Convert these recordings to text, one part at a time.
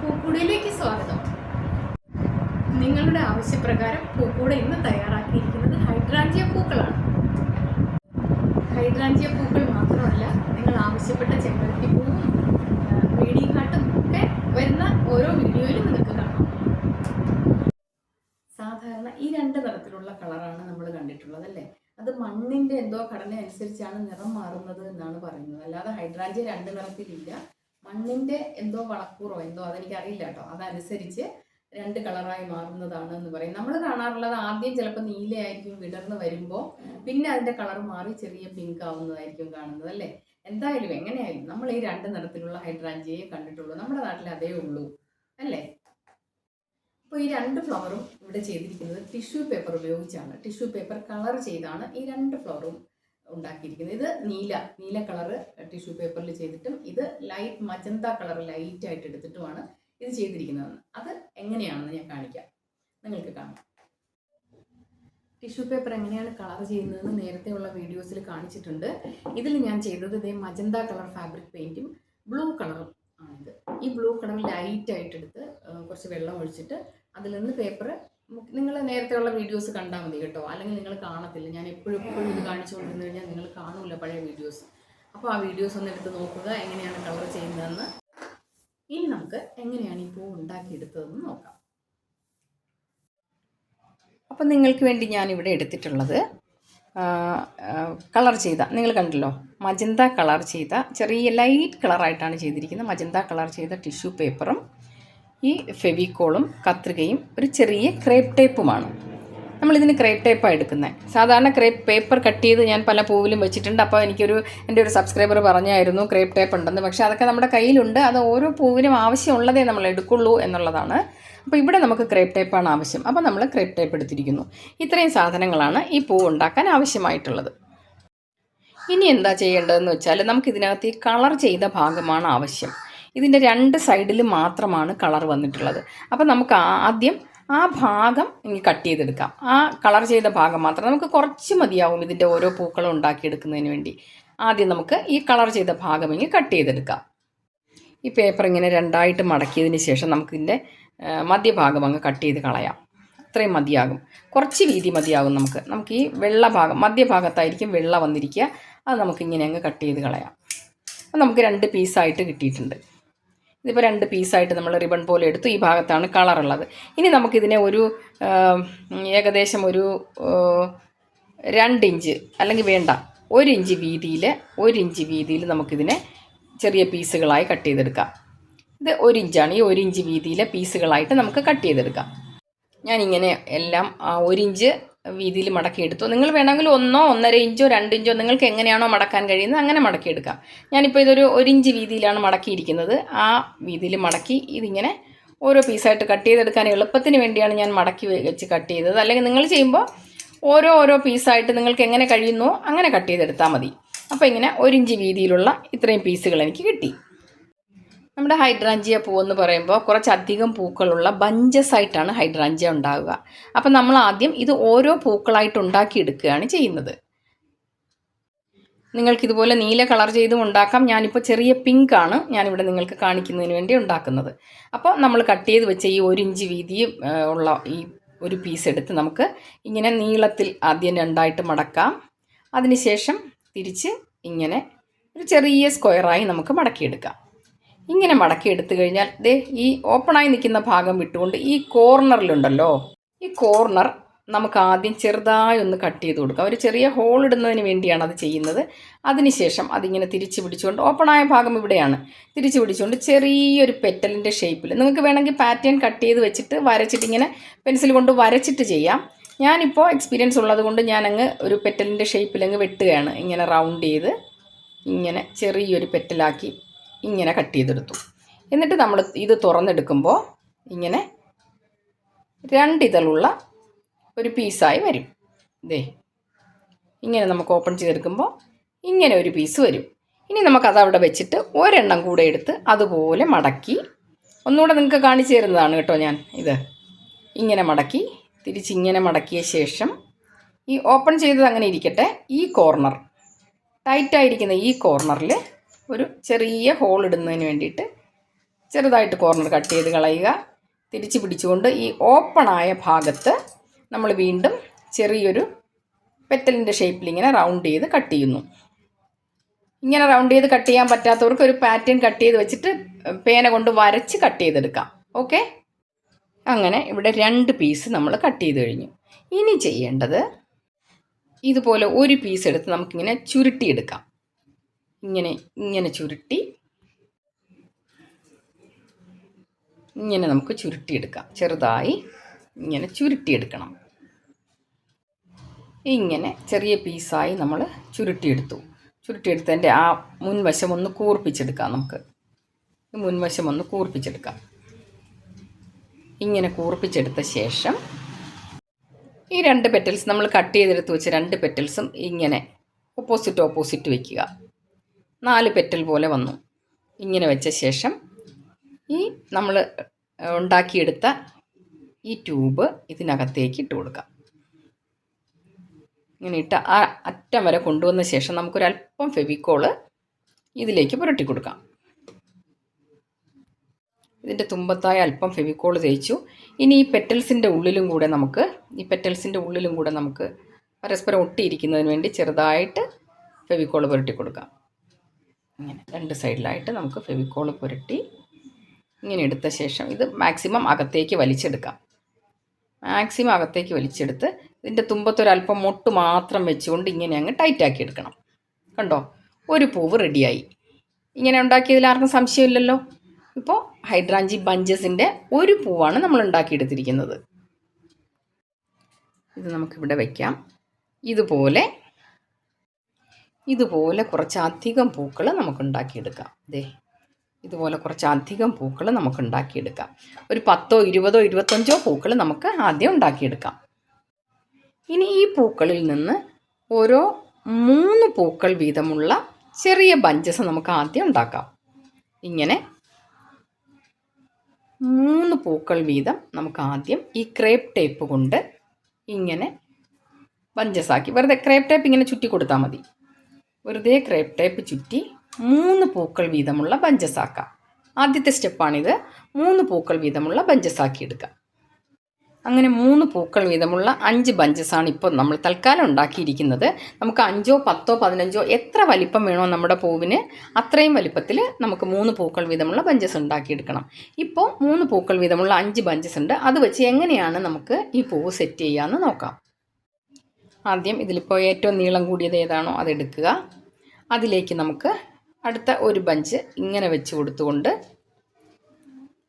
പൂക്കൂടയിലേക്ക് സ്വാഗതം. നിങ്ങളുടെ ആവശ്യപ്രകാരം പൂക്കൂട ഇന്ന് തയ്യാറാക്കിയിരിക്കുന്നത് ഹൈഡ്രാഞ്ചിയ പൂക്കളാണ്. ഹൈഡ്രാഞ്ചിയ പൂക്കൾ മാത്രമല്ല നിങ്ങൾ ആവശ്യപ്പെട്ട ചെമ്പരത്തി പൂവും കാട്ടും ഒക്കെ വരുന്ന ഓരോ വീഡിയോയിലും നിങ്ങൾക്ക് കാണാം. സാധാരണ ഈ രണ്ട് തരത്തിലുള്ള കളറാണ് നമ്മൾ കണ്ടിട്ടുള്ളത് അല്ലേ? അത് മണ്ണിന്റെ എന്തോ ഘടന അനുസരിച്ചാണ് നിറം മാറുന്നത് എന്നാണ് പറയുന്നത്. അല്ലാതെ ഹൈഡ്രാഞ്ചിയ രണ്ട് നിറത്തിലില്ല. മണ്ണിന്റെ എന്തോ വളക്കൂറോ എന്തോ അതെനിക്ക് അറിയില്ല കേട്ടോ. അതനുസരിച്ച് രണ്ട് കളറായി മാറുന്നതാണ് എന്ന് പറയും. നമ്മൾ കാണാറുള്ളത് ആദ്യം ചിലപ്പോൾ നീലയായിരിക്കും വിടർന്ന് വരുമ്പോൾ പിന്നെ അതിന്റെ കളർ മാറി ചെറിയ പിങ്ക് ആവുന്നതായിരിക്കും കാണുന്നത് അല്ലേ? എന്തായാലും എങ്ങനെയായാലും നമ്മൾ ഈ രണ്ട് നിറത്തിലുള്ള ഹൈഡ്രാഞ്ചിയെ കണ്ടിട്ടുള്ളൂ. നമ്മുടെ നാട്ടിൽ അതേ ഉള്ളൂ അല്ലേ? അപ്പോൾ ഈ രണ്ട് ഫ്ലവറും ഇവിടെ ചെയ്തിരിക്കുന്നത് ടിഷ്യൂ പേപ്പർ ഉപയോഗിച്ചാണ്. ടിഷ്യൂ പേപ്പർ കളർ ചെയ്താണ് ഈ രണ്ട് ഫ്ലവറും ഉണ്ടാക്കിയിരിക്കുന്നത്. ഇത് നീല നീല കളറ് ടിഷ്യൂ പേപ്പറിൽ ചെയ്തിട്ടും ഇത് ലൈറ്റ് മജന്ത കളർ ലൈറ്റ് ആയിട്ട് എടുത്തിട്ടുമാണ് ഇത് ചെയ്തിരിക്കുന്നത് അത് എങ്ങനെയാണെന്ന് ഞാൻ കാണിക്കാം. നിങ്ങൾക്ക് കാണാം. ടിഷ്യൂ പേപ്പർ എങ്ങനെയാണ് കളർ ചെയ്യുന്നതെന്ന് നേരത്തെ ഉള്ള വീഡിയോസിൽ കാണിച്ചിട്ടുണ്ട്. ഇതിൽ ഞാൻ ചെയ്തത് ഇതേ മജന്ത കളർ ഫാബ്രിക് പെയിന്റും ബ്ലൂ കളറും ആണിത്. ഈ ബ്ലൂ കളർ ലൈറ്റ് ആയിട്ട് എടുത്ത് കുറച്ച് വെള്ളം ഒഴിച്ചിട്ട് അതിൽ നിന്ന് പേപ്പർ നിങ്ങൾ നേരത്തെ ഉള്ള വീഡിയോസ് കണ്ടാൽ മതി കേട്ടോ. അല്ലെങ്കിൽ നിങ്ങൾ കാണത്തില്ല. ഞാൻ എപ്പോഴും എപ്പോഴും ഇത് കാണിച്ചുകൊണ്ടിരുന്നു കഴിഞ്ഞാൽ നിങ്ങൾ കാണൂല പഴയ വീഡിയോസ്. അപ്പോൾ ആ വീഡിയോസ് ഒന്ന് എടുത്ത് നോക്കുക. എങ്ങനെയാണ് കളർ ചെയ്യുന്നതെന്ന്. ഇനി നമുക്ക് എങ്ങനെയാണ് ഈ പൂ ഉണ്ടാക്കിയെടുത്തതെന്ന് നോക്കാം. അപ്പം നിങ്ങൾക്ക് വേണ്ടി ഞാൻ ഇവിടെ എടുത്തിട്ടുള്ളത് കളർ ചെയ്ത നിങ്ങൾ കണ്ടല്ലോ മജന്ത കളർ ചെയ്ത ചെറിയ ലൈറ്റ് കളറായിട്ടാണ് ചെയ്തിരിക്കുന്നത്. മജന്ത കളർ ചെയ്ത ടിഷ്യൂ പേപ്പറും ഈ ഫെവിക്കോളും കത്രികയും ഒരു ചെറിയ ക്രേപ്പ് ടേപ്പുമാണ്. നമ്മളിതിന് ക്രേപ്പ് ടേപ്പാണ് എടുക്കുന്നത് സാധാരണ ക്രേപ്പ് പേപ്പർ കട്ട് ചെയ്ത് ഞാൻ പല പൂവിലും വെച്ചിട്ടുണ്ട്. അപ്പോൾ എനിക്കൊരു എന്റെ ഒരു സബ്സ്ക്രൈബർ പറഞ്ഞായിരുന്നു ക്രേപ്പ് ടേപ്പ് ഉണ്ടെന്ന്. പക്ഷേ അതൊക്കെ നമ്മുടെ കയ്യിലുണ്ട്. അത് ഓരോ പൂവിനും ആവശ്യമുള്ളതേ നമ്മൾ എടുക്കുള്ളൂ എന്നുള്ളതാണ്. അപ്പോൾ ഇവിടെ നമുക്ക് ക്രേപ്പ് ടേപ്പാണ് ആവശ്യം. അപ്പോൾ നമ്മൾ ക്രേപ്പ് ടേപ്പ് എടുത്തിരിക്കുന്നു. ഇത്രയും സാധനങ്ങളാണ് ഈ പൂ ഉണ്ടാക്കാൻ ആവശ്യമായിട്ടുള്ളത്. ഇനി എന്താ ചെയ്യേണ്ടതെന്ന് വെച്ചാൽ നമുക്കിതിനകത്ത് ഈ കളർ ചെയ്ത ഭാഗമാണ് ആവശ്യം. ഇതിന്റെ രണ്ട് സൈഡിൽ മാത്രമാണ് കളർ വന്നിട്ടുള്ളത്. അപ്പോൾ നമുക്ക് ആദ്യം ആ ഭാഗം ഇനി കട്ട് ചെയ്തെടുക്കാം. ആ കളർ ചെയ്ത ഭാഗം മാത്രം നമുക്ക് കുറച്ച് മതിയാവും ഇതിന്റെ ഓരോ പൂക്കളും ഉണ്ടാക്കിയെടുക്കുന്നതിന് വേണ്ടി. ആദ്യം നമുക്ക് ഈ കളർ ചെയ്ത ഭാഗം ഇനി കട്ട് ചെയ്തെടുക്കാം. ഈ പേപ്പർ ഇങ്ങനെ രണ്ടായിട്ട് മടക്കിയതിന് ശേഷം നമുക്കിതിന്റെ മധ്യഭാഗം അങ്ങ് കട്ട് ചെയ്ത് കളയാം. അത്രയും മതിയാകും. കുറച്ച് വീതി മതിയാകും നമുക്ക്. നമുക്ക് ഈ വെള്ള ഭാഗം മധ്യഭാഗത്തായിരിക്കും വെള്ള വന്നിരിക്കുക. അത് നമുക്കിങ്ങനെ അങ്ങ് കട്ട് ചെയ്ത് കളയാം. അത് നമുക്ക് രണ്ട് പീസായിട്ട് കിട്ടിയിട്ടുണ്ട്. ഇതിപ്പോൾ രണ്ട് പീസായിട്ട് നമ്മൾ റിബൺ പോലെ എടുത്തു. ഈ ഭാഗത്താണ് കളറുള്ളത് ഇനി നമുക്കിതിനെ ഒരു ഏകദേശം ഒരു രണ്ടിഞ്ച് അല്ലെങ്കിൽ വേണ്ട ഒരു ഇഞ്ച് വീതിയിൽ ഒരു ഇഞ്ച് വീതിയിൽ നമുക്കിതിനെ ചെറിയ പീസുകളായി കട്ട് ചെയ്തെടുക്കാം. ഇത് ഒരു ഇഞ്ചാണ് ഈ ഒരു ഇഞ്ച് വീതിയിലെ പീസുകളായിട്ട് നമുക്ക് കട്ട് ചെയ്തെടുക്കാം. ഞാനിങ്ങനെ എല്ലാം ആ ഒരു ഇഞ്ച് വീതിയിൽ മടക്കിയെടുത്തു. നിങ്ങൾ വേണമെങ്കിൽ ഒന്നോ ഒന്നര ഇഞ്ചോ രണ്ട് ഇഞ്ചോ നിങ്ങൾക്ക് എങ്ങനെയാണോ മടക്കാൻ കഴിയുന്നത് അങ്ങനെ മടക്കിയെടുക്കാം. ഞാനിപ്പോൾ ഇതൊരു ഒരു ഇഞ്ച് വീതിയിലാണ് മടക്കിയിരിക്കുന്നത്. ആ വീതിയിൽ മടക്കി ഇതിങ്ങനെ ഓരോ പീസായിട്ട് കട്ട് ചെയ്തെടുക്കാൻ എളുപ്പത്തിന് വേണ്ടിയാണ് ഞാൻ മടക്കി വെച്ച് കട്ട് ചെയ്തത്. അല്ലെങ്കിൽ നിങ്ങൾ ചെയ്യുമ്പോൾ ഓരോ ഓരോ പീസായിട്ട് നിങ്ങൾക്ക് എങ്ങനെ കഴിയുന്നോ അങ്ങനെ കട്ട് ചെയ്തെടുത്താൽ മതി. അപ്പോൾ ഇങ്ങനെ ഒരു ഇഞ്ച് വീതിയിലുള്ള ഇത്രയും പീസുകൾ എനിക്ക് കിട്ടി. നമ്മുടെ ഹൈഡ്രാഞ്ചിയ പൂവെന്ന് പറയുമ്പോൾ കുറച്ചധികം പൂക്കളുള്ള ബഞ്ചസ് ആയിട്ടാണ് ഹൈഡ്രാഞ്ചിയ ഉണ്ടാവുക. അപ്പം നമ്മൾ ആദ്യം ഇത് ഓരോ പൂക്കളായിട്ട് ഉണ്ടാക്കിയെടുക്കുകയാണ് ചെയ്യുന്നത്. നിങ്ങൾക്കിതുപോലെ നീല കളർ ചെയ്തും ഉണ്ടാക്കാം. ഞാനിപ്പോൾ ചെറിയ പിങ്ക് ആണ് ഞാനിവിടെ നിങ്ങൾക്ക് കാണിക്കുന്നതിന് വേണ്ടി ഉണ്ടാക്കുന്നത്. അപ്പോൾ നമ്മൾ കട്ട് ചെയ്ത് വെച്ച ഈ ഒരു ഇഞ്ച് വീതിയും ഉള്ള ഈ ഒരു പീസ് എടുത്ത് നമുക്ക് ഇങ്ങനെ നീളത്തിൽ ആദ്യം രണ്ടായിട്ട് മടക്കാം. അതിനുശേഷം തിരിച്ച് ഇങ്ങനെ ഒരു ചെറിയ സ്ക്വയറായി നമുക്ക് മടക്കിയെടുക്കാം. ഇങ്ങനെ മടക്കി എടുത്തു കഴിഞ്ഞാൽ ദേ ഈ ഓപ്പണായി നിൽക്കുന്ന ഭാഗം വിട്ടുകൊണ്ട് ഈ കോർണറിലുണ്ടല്ലോ. ഈ കോർണർ നമുക്ക് ആദ്യം ചെറുതായി ഒന്ന് കട്ട് ചെയ്ത് കൊടുക്കാം. ഒരു ചെറിയ ഹോൾ ഇടുന്നതിന് വേണ്ടിയാണ് അത് ചെയ്യുന്നത്. അതിനുശേഷം അതിങ്ങനെ തിരിച്ചു പിടിച്ചുകൊണ്ട് ഓപ്പണായ ഭാഗം ഇവിടെയാണ്. തിരിച്ചു പിടിച്ചുകൊണ്ട് ചെറിയൊരു പെറ്റലിന്റെ ഷേപ്പിൽ നിങ്ങൾക്ക് വേണമെങ്കിൽ പാറ്റേൺ കട്ട് ചെയ്ത് വെച്ചിട്ട് വരച്ചിട്ട് ഇങ്ങനെ പെൻസിൽ കൊണ്ട് വരച്ചിട്ട് ചെയ്യാം. ഞാനിപ്പോൾ എക്സ്പീരിയൻസ് ഉള്ളത് കൊണ്ട് ഞാനങ്ങ് ഒരു പെറ്റലിന്റെ ഷേപ്പിലങ്ങ് വെട്ടുകയാണ്. ഇങ്ങനെ റൗണ്ട് ചെയ്ത് ഇങ്ങനെ ചെറിയൊരു പെറ്റലാക്കി ഇങ്ങനെ കട്ട് ചെയ്തെടുത്തു. എന്നിട്ട് നമ്മൾ ഇത് തുറന്നെടുക്കുമ്പോൾ ഇങ്ങനെ രണ്ടിതളുള്ള ഒരു പീസായി വരും. ദേ ഇങ്ങനെ നമുക്ക് ഓപ്പൺ ചെയ്തെടുക്കുമ്പോൾ ഇങ്ങനെ ഒരു പീസ് വരും. ഇനി നമുക്കത് അവിടെ വെച്ചിട്ട് ഒരെണ്ണം കൂടെ എടുത്ത് അതുപോലെ മടക്കി ഒന്നുകൂടെ നിങ്ങൾക്ക് കാണിച്ചു തരുന്നതാണ് കേട്ടോ ഞാൻ ഇത്. ഇങ്ങനെ മടക്കി തിരിച്ചിങ്ങനെ മടക്കിയ ശേഷം ഈ ഓപ്പൺ ചെയ്തത് അങ്ങനെ ഇരിക്കട്ടെ ഈ കോർണർ ടൈറ്റായിരിക്കുന്ന ഈ കോർണറിൽ ഒരു ചെറിയ ഹോൾ ഇടുന്നതിന് വേണ്ടിയിട്ട് ചെറുതായിട്ട് കോർണർ കട്ട് ചെയ്ത് കളയുക. തിരിച്ച് പിടിച്ചുകൊണ്ട് ഈ ഓപ്പണായ ഭാഗത്ത് നമ്മൾ വീണ്ടും ചെറിയൊരു പെറ്റലിന്റെ ഷേപ്പിൽ ഇങ്ങനെ റൗണ്ട് ചെയ്ത് കട്ട് ചെയ്യുന്നു. ഇങ്ങനെ റൗണ്ട് ചെയ്ത് കട്ട് ചെയ്യാൻ പറ്റാത്തവർക്ക് ഒരു പാറ്റേൺ കട്ട് ചെയ്ത് വെച്ചിട്ട് പേന കൊണ്ട് വരച്ച് കട്ട് ചെയ്തെടുക്കാം. ഓക്കെ അങ്ങനെ ഇവിടെ രണ്ട് പീസ് നമ്മൾ കട്ട് ചെയ്ത് കഴിഞ്ഞു. ഇനി ചെയ്യേണ്ടത് ഇതുപോലെ ഒരു പീസ് എടുത്ത് നമുക്കിങ്ങനെ ചുരുട്ടിയെടുക്കാം. ഇങ്ങനെ ഇങ്ങനെ ചുരുട്ടി. ഇങ്ങനെ നമുക്ക് ചുരുട്ടിയെടുക്കാം. ചെറുതായി ഇങ്ങനെ ചുരുട്ടിയെടുക്കണം. ഇങ്ങനെ ചെറിയ പീസായി നമ്മൾ ചുരുട്ടിയെടുത്തു. ചുരുട്ടിയെടുത്തതിന്റെ ആ മുൻവശം ഒന്ന് കൂർപ്പിച്ചെടുക്കാം നമുക്ക്. മുൻവശം ഒന്ന് കൂർപ്പിച്ചെടുക്കാം. ഇങ്ങനെ കൂർപ്പിച്ചെടുത്ത ശേഷം ഈ രണ്ട് പെറ്റൽസ് നമ്മൾ കട്ട് ചെയ്തെടുത്ത് വെച്ച രണ്ട് പെറ്റൽസും ഇങ്ങനെ ഓപ്പോസിറ്റ് ഓപ്പോസിറ്റ് വയ്ക്കുക നാല് പെറ്റൽ പോലെ വന്നു. ഇങ്ങനെ വെച്ച ശേഷം ഈ നമ്മൾ ഉണ്ടാക്കിയെടുത്ത ഈ ട്യൂബ് ഇതിനകത്തേക്ക് ഇട്ട് കൊടുക്കാം. ഇങ്ങനെ ഇട്ട് ആ അറ്റം വരെ കൊണ്ടുവന്ന ശേഷം നമുക്കൊരല്പം ഫെവിക്കോൾ ഇതിലേക്ക് പുരട്ടി കൊടുക്കാം. ഇതിന്റെ തുമ്പത്തായ അല്പം ഫെവിക്കോൾ തേച്ചു. ഇനി ഈ പെറ്റൽസിന്റെ ഉള്ളിലും കൂടെ നമുക്ക് ഈ പെറ്റൽസിന്റെ ഉള്ളിലും കൂടെ നമുക്ക് പരസ്പരം ഒട്ടിയിരിക്കുന്നതിന് വേണ്ടി ചെറുതായിട്ട് ഫെവിക്കോൾ പുരട്ടി കൊടുക്കാം. ഇങ്ങനെ രണ്ട് സൈഡിലായിട്ട് നമുക്ക് ഫെവിക്കോൾ പുരട്ടി ഇങ്ങനെ എടുത്ത ശേഷം ഇത് മാക്സിമം അകത്തേക്ക് വലിച്ചെടുക്കാം. മാക്സിമം അകത്തേക്ക് വലിച്ചെടുത്ത് ഇതിന്റെ തുമ്പത്തൊരല്പം മുട്ട് മാത്രം വെച്ചുകൊണ്ട് ഇങ്ങനെ അങ്ങ് ടൈറ്റാക്കി എടുക്കണം. കണ്ടോ? ഒരു പൂവ് റെഡിയായി. ഇങ്ങനെ ഉണ്ടാക്കിയതിൽ ആർക്കും സംശയമില്ലല്ലോ? ഇപ്പോൾ ഹൈഡ്രാഞ്ചി ബഞ്ചസിന്റെ ഒരു പൂവാണ് നമ്മൾ ഉണ്ടാക്കിയെടുത്തിരിക്കുന്നത്. ഇത് നമുക്കിവിടെ വയ്ക്കാം ഇതുപോലെ ഇതുപോലെ കുറച്ചധികം പൂക്കൾ നമുക്ക് ഉണ്ടാക്കിയെടുക്കാം ദേ ഇതുപോലെ കുറച്ചധികം പൂക്കൾ നമുക്ക് ഉണ്ടാക്കിയെടുക്കാം ഒരു പത്തോ ഇരുപതോ ഇരുപത്തഞ്ചോ പൂക്കൾ നമുക്ക് ആദ്യം ഉണ്ടാക്കിയെടുക്കാം. ഇനി ഈ പൂക്കളിൽ നിന്ന് ഓരോ മൂന്ന് പൂക്കൾ വീതമുള്ള ചെറിയ ബഞ്ചസ് നമുക്ക് ആദ്യം ഉണ്ടാക്കാം. ഇങ്ങനെ മൂന്ന് പൂക്കൾ വീതം നമുക്ക് ആദ്യം ഈ ക്രേപ്പ് ടേപ്പ് കൊണ്ട് ഇങ്ങനെ ബഞ്ചസാക്കി. വെറുതെ ക്രേപ്പ് ടേപ്പ് ഇങ്ങനെ ചുറ്റി കൊടുത്താൽ മതി. വെറുതെ ക്രേപ്പ് ടൈപ്പ് ചുറ്റി മൂന്ന് പൂക്കൾ വീതമുള്ള പഞ്ചസാക്ക. ആദ്യത്തെ സ്റ്റെപ്പാണിത്. മൂന്ന് പൂക്കൾ വീതമുള്ള ബഞ്ചസാക്കി എടുക്കുക അങ്ങനെ മൂന്ന് പൂക്കൾ വീതമുള്ള അഞ്ച് ബഞ്ചസാണ് ഇപ്പോൾ നമ്മൾ തൽക്കാലം ഉണ്ടാക്കിയിരിക്കുന്നത്. നമുക്ക് അഞ്ചോ പത്തോ പതിനഞ്ചോ എത്ര വലിപ്പം വേണോ നമ്മുടെ പൂവിന് അത്രയും വലിപ്പത്തിൽ നമുക്ക് മൂന്ന് പൂക്കൾ വീതമുള്ള ബഞ്ചസ് ഉണ്ടാക്കിയെടുക്കണം. ഇപ്പോൾ മൂന്ന് പൂക്കൾ വീതമുള്ള അഞ്ച് ബഞ്ചസ് ഉണ്ട്. അത് വെച്ച് എങ്ങനെയാണ് നമുക്ക് ഈ പൂവ് സെറ്റ് ചെയ്യാമെന്ന് നോക്കാം. ആദ്യം ഇതിലിപ്പോൾ ഏറ്റവും നീളം കൂടിയത് ഏതാണോ അതെടുക്കുക അതിലേക്ക് നമുക്ക് അടുത്ത ഒരു ബഞ്ച് ഇങ്ങനെ വെച്ച് കൊടുത്തുകൊണ്ട്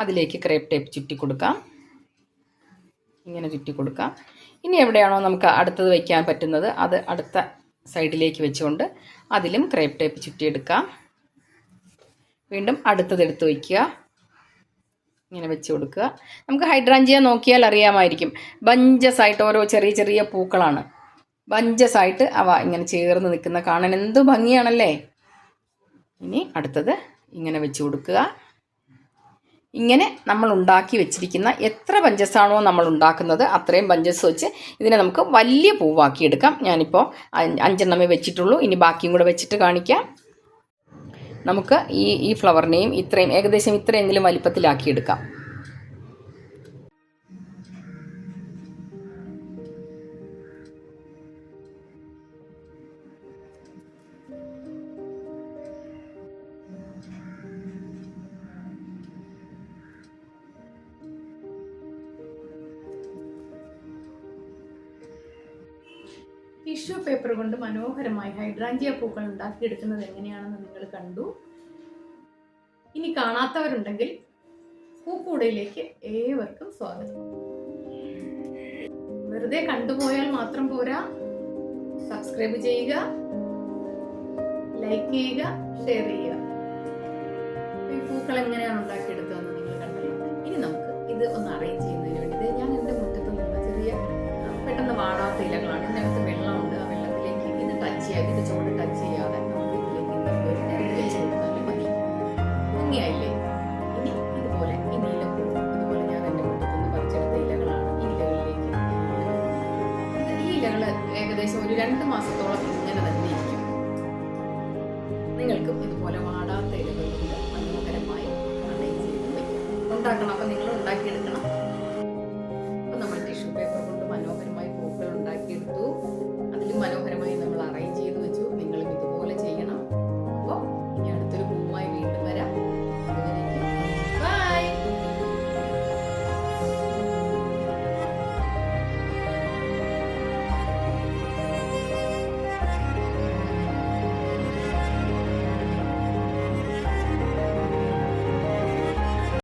അതിലേക്ക് ക്രേപ്പ് ടേപ്പ് ചുറ്റി കൊടുക്കാം. ഇങ്ങനെ ചുറ്റി കൊടുക്കാം. ഇനി എവിടെയാണോ നമുക്ക് അടുത്തത് വയ്ക്കാൻ പറ്റുന്നത് അത് അടുത്ത സൈഡിലേക്ക് വെച്ചുകൊണ്ട് അതിലും ക്രേപ്പ് ടേപ്പ് ചുറ്റിയെടുക്കാം. വീണ്ടും അടുത്തത് എടുത്ത് വയ്ക്കുക. ഇങ്ങനെ വെച്ച് കൊടുക്കുക. നമുക്ക് ഹൈഡ്രാഞ്ചിയ നോക്കിയാൽ അറിയാമായിരിക്കും. ബഞ്ചസ് ആയിട്ട് ഓരോ ചെറിയ ചെറിയ പൂക്കളാണ്. ബഞ്ചസ് ആയിട്ട് അവ ഇങ്ങനെ ചേർന്ന് നിൽക്കുന്ന കാണാൻ എന്ത് ഭംഗിയാണല്ലേ? ഇനി അടുത്തത് ഇങ്ങനെ വെച്ച് കൊടുക്കുക. ഇങ്ങനെ നമ്മൾ ഉണ്ടാക്കി വെച്ചിരിക്കുന്ന എത്ര പഞ്ചസാണോ നമ്മൾ ഉണ്ടാക്കുന്നത് അത്രയും പഞ്ചസ് വെച്ച് ഇതിനെ നമുക്ക് വലിയ പൂവാക്കി എടുക്കാം. ഞാനിപ്പോൾ അഞ്ച് അഞ്ചെണ്ണമേ വെച്ചിട്ടുള്ളൂ. ഇനി ബാക്കിയും കൂടെ വെച്ചിട്ട് കാണിക്കാം. നമുക്ക് ഈ ഈ ഫ്ലവറിനെയും ഇത്രയും ഏകദേശം ഇത്രയെങ്കിലും വലിപ്പത്തിലാക്കി ടിഷ്യൂ പേപ്പർ കൊണ്ട് മനോഹരമായി ഹൈഡ്രാഞ്ചിയ പൂക്കൾ ഉണ്ടാക്കിയെടുക്കുന്നത് എങ്ങനെയാണെന്ന് നിങ്ങൾ കണ്ടു. ഇനി കാണാത്തവരുണ്ടെങ്കിൽ പൂക്കൂടയിലേക്ക് ഏവർക്കും സ്വാഗതം. വെറുതെ കണ്ടുപോയാൽ മാത്രം പോരാ. സബ്സ്ക്രൈബ് ചെയ്യുക ലൈക്ക് ചെയ്യുക ഷെയർ ചെയ്യുക. ഈ പൂക്കൾ എങ്ങനെയാണ് ഉണ്ടാക്കിയെടുത്തതെന്ന് ഇത് ഏകദേശം ഒരു രണ്ട് മാസത്തോളം ഇങ്ങനെ തന്നെ ഇരിക്കും. നിങ്ങൾക്കും ഇതുപോലെ വാടാത്ത ഇലകൾ കൊണ്ട് മനോഹരമായി ഉണ്ടാക്കണം. അപ്പം നിങ്ങൾ ഉണ്ടാക്കിയെടുക്കണം.